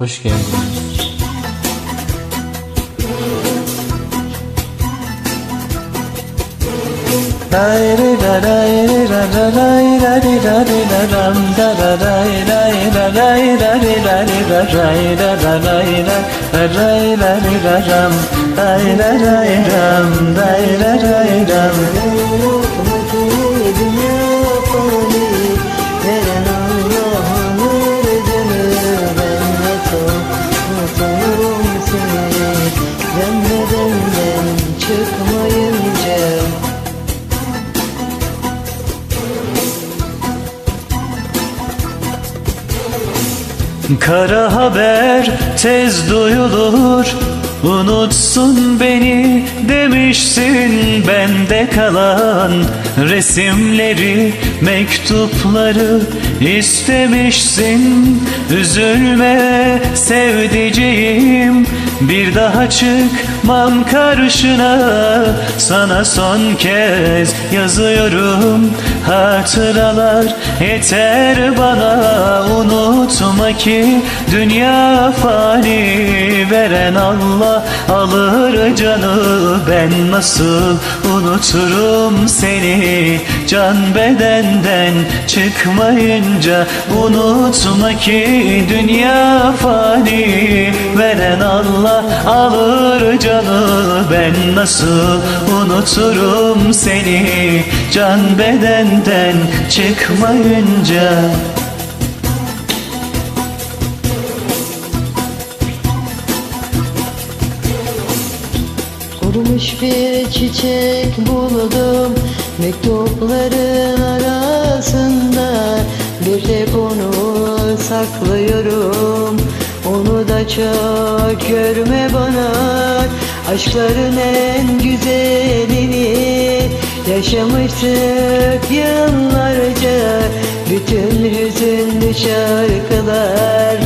Hoş geldin. Çıkmayınca. Kara haber tez duyulur. Unutsun beni demişsin bende kalan Resimleri, mektupları istemişsin. Üzülme sevdiceğim bir daha çıkmam karşına Sana son kez yazıyorum. Hatıralar yeter bana. Unutma ki dünya fani Veren Allah alır canı. Ben nasıl unuturum seni? Can bedenden çıkmayınca Unutma ki dünya fani Veren Allah alır canı. Ben nasıl unuturum seni? Can bedenden çıkmayınca. Kurumuş bir çiçek buldum Mektupların arasında. Bir tek onu çok görme bana. Aşkların en güzelini Yaşamıştık yıllarca. Bütün hüzünlü şarkılar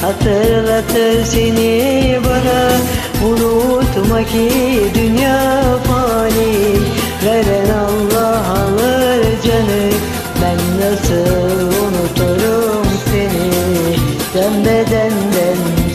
Hatırlatır seni bana. Unutma ki dünya fani. Veren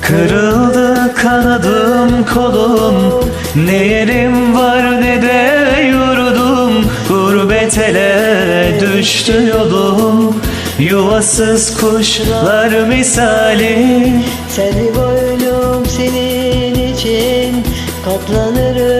Kırıldı kanadım kolum. Ne yerim var ne de yurdum. Gurbet ele düştü yolum. Yuvasız kuşlar misali. Seni boylum senin için. Katlanırım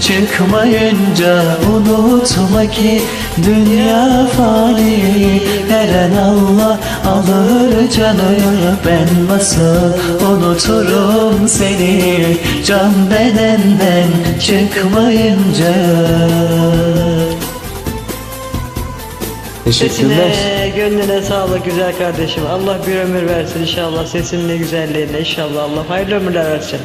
çıkmayınca Unutma ki dünya fani Veren Allah alır canı Ben nasıl unuturum seni Can bedenden çıkmayınca Teşekkürler. Sesine, gönlüne sağlık güzel kardeşim. Allah bir ömür versin inşallah. Sesin ne güzelliğine inşallah. Allah hayırlı ömürler versin.